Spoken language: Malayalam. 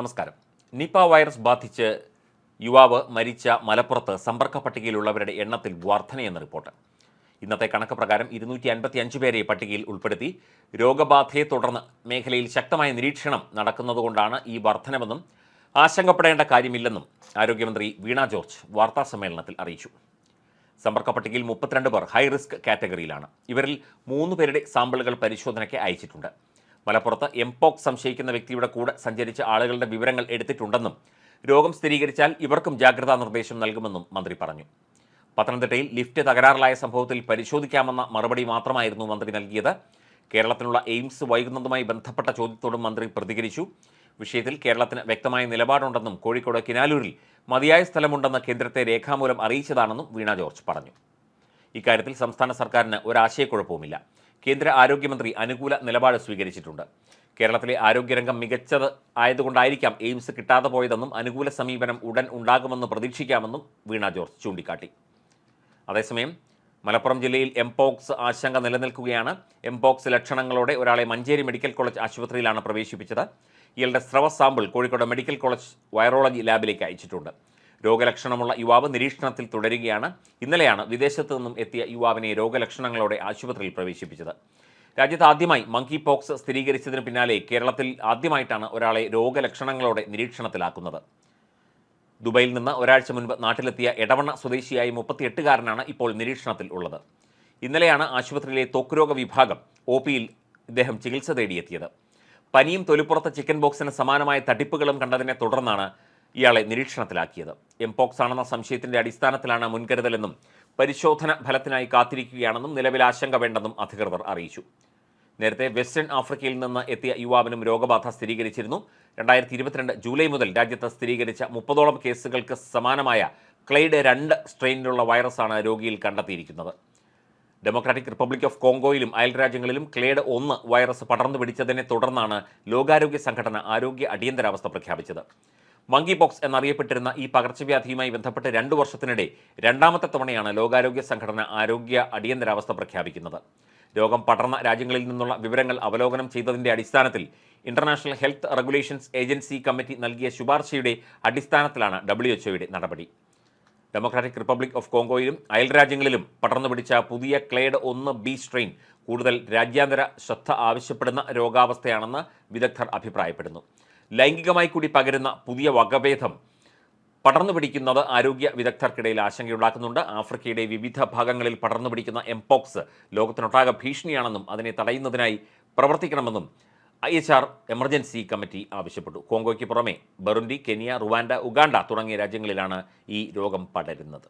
നമസ്കാരം. നിപ വൈറസ് ബാധിച്ച് യുവാവ് മരിച്ച മലപ്പുറത്ത് സമ്പർക്ക പട്ടികയിലുള്ളവരുടെ എണ്ണത്തിൽ വർധനയെന്ന് റിപ്പോർട്ട്. ഇന്നത്തെ കണക്ക് പ്രകാരം ഇരുന്നൂറ്റി അൻപത്തി അഞ്ച് പേരെ പട്ടികയിൽ ഉൾപ്പെടുത്തി. രോഗബാധയെ തുടർന്ന് മേഖലയിൽ ശക്തമായ നിരീക്ഷണം നടക്കുന്നതുകൊണ്ടാണ് ഈ വർധനമെന്നും ആശങ്കപ്പെടേണ്ട കാര്യമില്ലെന്നും ആരോഗ്യമന്ത്രി വീണ ജോർജ് വാർത്താ സമ്മേളനത്തിൽ അറിയിച്ചു. സമ്പർക്ക പട്ടികയിൽ മുപ്പത്തിരണ്ട് പേർ ഹൈ റിസ്ക് കാറ്റഗറിയിലാണ്. ഇവരിൽ മൂന്ന് പേരുടെ സാമ്പിളുകൾ പരിശോധനയ്ക്ക് അയച്ചിട്ടുണ്ട്. മലപ്പുറത്ത് എംപോക്സ് സംശയിക്കുന്ന വ്യക്തിയുടെ കൂടെ സഞ്ചരിച്ച ആളുകളുടെ വിവരങ്ങൾ എടുത്തിട്ടുണ്ടെന്നും രോഗം സ്ഥിരീകരിച്ചാൽ ഇവർക്കും ജാഗ്രതാ നിർദ്ദേശം നൽകുമെന്നും മന്ത്രി പറഞ്ഞു. പത്തനംതിട്ടയിൽ ലിഫ്റ്റ് തകരാറിലായ സംഭവത്തിൽ പരിശോധിക്കാമെന്ന മറുപടി മാത്രമായിരുന്നു മന്ത്രി നൽകിയത്. കേരളത്തിനുള്ള എയിംസ് വൈകുന്നതുമായി ബന്ധപ്പെട്ട ചോദ്യത്തോടും മന്ത്രി പ്രതികരിച്ചു. വിഷയത്തിൽ കേരളത്തിന് വ്യക്തമായ നിലപാടുണ്ടെന്നും കോഴിക്കോട് കിനാലൂരിൽ മതിയായ സ്ഥലമുണ്ടെന്ന് കേന്ദ്രത്തെ രേഖാമൂലം അറിയിച്ചതാണെന്നും വീണ ജോർജ് പറഞ്ഞു. ഇക്കാര്യത്തിൽ സംസ്ഥാന സർക്കാരിന് ഒരാശയക്കുഴപ്പവുമില്ല കേന്ദ്ര ആരോഗ്യമന്ത്രി അനുകൂല നിലപാട് സ്വീകരിച്ചിട്ടുണ്ട്. കേരളത്തിലെ ആരോഗ്യരംഗം മികച്ചത് ആയതുകൊണ്ടായിരിക്കാം എയിംസ് കിട്ടാതെ പോയതെന്നും അനുകൂല സമീപനം ഉടൻ ഉണ്ടാകുമെന്ന് പ്രതീക്ഷിക്കാമെന്നും വീണ ജോർജ് ചൂണ്ടിക്കാട്ടി. അതേസമയം മലപ്പുറം ജില്ലയിൽ എംപോക്സ് ആശങ്ക നിലനിൽക്കുകയാണ്. എംപോക്സ് ലക്ഷണങ്ങളോടെ ഒരാളെ മഞ്ചേരി മെഡിക്കൽ കോളേജ് ആശുപത്രിയിലാണ് പ്രവേശിപ്പിച്ചത്. ഇയാളുടെ സ്രവ sample Kozhikode medical college virology ലാബിലേക്ക് അയച്ചിട്ടുണ്ട്. രോഗലക്ഷണമുള്ള യുവാവ് നിരീക്ഷണത്തിൽ തുടരുകയാണ്. ഇന്നലെയാണ് വിദേശത്തു നിന്നും എത്തിയ യുവാവിനെ രോഗലക്ഷണങ്ങളോടെ ആശുപത്രിയിൽ പ്രവേശിപ്പിച്ചത്. രാജ്യത്ത് ആദ്യമായി മങ്കി പോക്സ് സ്ഥിരീകരിച്ചതിന് പിന്നാലെ കേരളത്തിൽ ആദ്യമായിട്ടാണ് ഒരാളെ രോഗലക്ഷണങ്ങളോടെ നിരീക്ഷണത്തിലാക്കുന്നത്. ദുബൈയിൽ നിന്ന് ഒരാഴ്ച മുൻപ് നാട്ടിലെത്തിയ എടവണ്ണ സ്വദേശിയായ മുപ്പത്തിയെട്ടുകാരനാണ് ഇപ്പോൾ നിരീക്ഷണത്തിൽ ഉള്ളത്. ഇന്നലെയാണ് ആശുപത്രിയിലെ ത്വക്കുരോഗ വിഭാഗം ഒ പിയിൽ ഇദ്ദേഹം ചികിത്സ തേടിയെത്തിയത്. പനിയും തൊലിപ്പുറത്ത് ചിക്കൻ ബോക്സിന് സമാനമായ തട്ടിപ്പുകളും കണ്ടതിനെ തുടർന്നാണ് ഇയാളെ നിരീക്ഷണത്തിലാക്കിയത്. എംപോക്സ് ആണെന്ന സംശയത്തിന്റെ അടിസ്ഥാനത്തിലാണ് മുൻകരുതലെന്നും പരിശോധന ഫലത്തിനായി കാത്തിരിക്കുകയാണെന്നും നിലവിൽ ആശങ്ക വേണ്ടെന്നും അധികൃതർ അറിയിച്ചു. നേരത്തെ വെസ്റ്റേൺ ആഫ്രിക്കയിൽ നിന്ന് എത്തിയ യുവാവിനും രോഗബാധ സ്ഥിരീകരിച്ചിരുന്നു. രണ്ടായിരത്തി ഇരുപത്തിരണ്ട് ജൂലൈ മുതൽ രാജ്യത്ത് സ്ഥിരീകരിച്ച മുപ്പതോളം കേസുകൾക്ക് സമാനമായ ക്ലൈഡ് രണ്ട് സ്ട്രെയിനിലുള്ള വൈറസാണ് രോഗിയിൽ കണ്ടെത്തിയിരിക്കുന്നത്. ഡെമോക്രാറ്റിക് റിപ്പബ്ലിക് ഓഫ് കോങ്കോയിലും അയൽരാജ്യങ്ങളിലും ക്ലേഡ് ഒന്ന് വൈറസ് പടർന്നു പിടിച്ചതിനെ തുടർന്നാണ് ലോകാരോഗ്യ സംഘടന ആരോഗ്യ അടിയന്തരാവസ്ഥ പ്രഖ്യാപിച്ചത്. മങ്കി പോക്സ് എന്നറിയപ്പെട്ടിരുന്ന ഈ പകർച്ചവ്യാധിയുമായി ബന്ധപ്പെട്ട് രണ്ടു വർഷത്തിനിടെ രണ്ടാമത്തെ തവണയാണ് ലോകാരോഗ്യ സംഘടന ആരോഗ്യ അടിയന്തരാവസ്ഥ പ്രഖ്യാപിക്കുന്നത്. രോഗം പടർന്ന രാജ്യങ്ങളിൽ നിന്നുള്ള വിവരങ്ങൾ അവലോകനം ചെയ്തതിന്റെ അടിസ്ഥാനത്തിൽ International Health Regulations agency committee നൽകിയ ശുപാർശയുടെ അടിസ്ഥാനത്തിലാണ് ഡബ്ല്യു എച്ച്ഒയുടെ നടപടി. ഡെമോക്രാറ്റിക് റിപ്പബ്ലിക് ഓഫ് കോങ്കോയിലും അയൽരാജ്യങ്ങളിലും പടർന്നു പിടിച്ച പുതിയ ക്ലേഡ് ഒന്ന് ബി സ്ട്രെയിൻ കൂടുതൽ രാജ്യാന്തര ശ്രദ്ധ ആവശ്യപ്പെടുന്ന രോഗാവസ്ഥയാണെന്ന് വിദഗ്ധർ അഭിപ്രായപ്പെടുന്നു. ലൈംഗികമായി കൂടി പകരുന്ന പുതിയ വകഭേദം പടർന്നു പിടിക്കുന്നത് ആരോഗ്യ വിദഗ്ധർക്കിടയിൽ ആശങ്കയുണ്ടാക്കുന്നുണ്ട്. ആഫ്രിക്കയുടെ വിവിധ ഭാഗങ്ങളിൽ പടർന്നു പിടിക്കുന്ന എംപോക്സ് ലോകത്തിനൊട്ടാകെ ഭീഷണിയാണെന്നും അതിനെ തടയുന്നതിനായി പ്രവർത്തിക്കണമെന്നും I H R emergency committee ആവശ്യപ്പെട്ടു. കോങ്കോയ്ക്ക് പുറമെ ബറുണ്ടി കെനിയ റുവാൻഡ ഉഗാണ്ട തുടങ്ങിയ രാജ്യങ്ങളിലാണ് ഈ രോഗം പടരുന്നത്.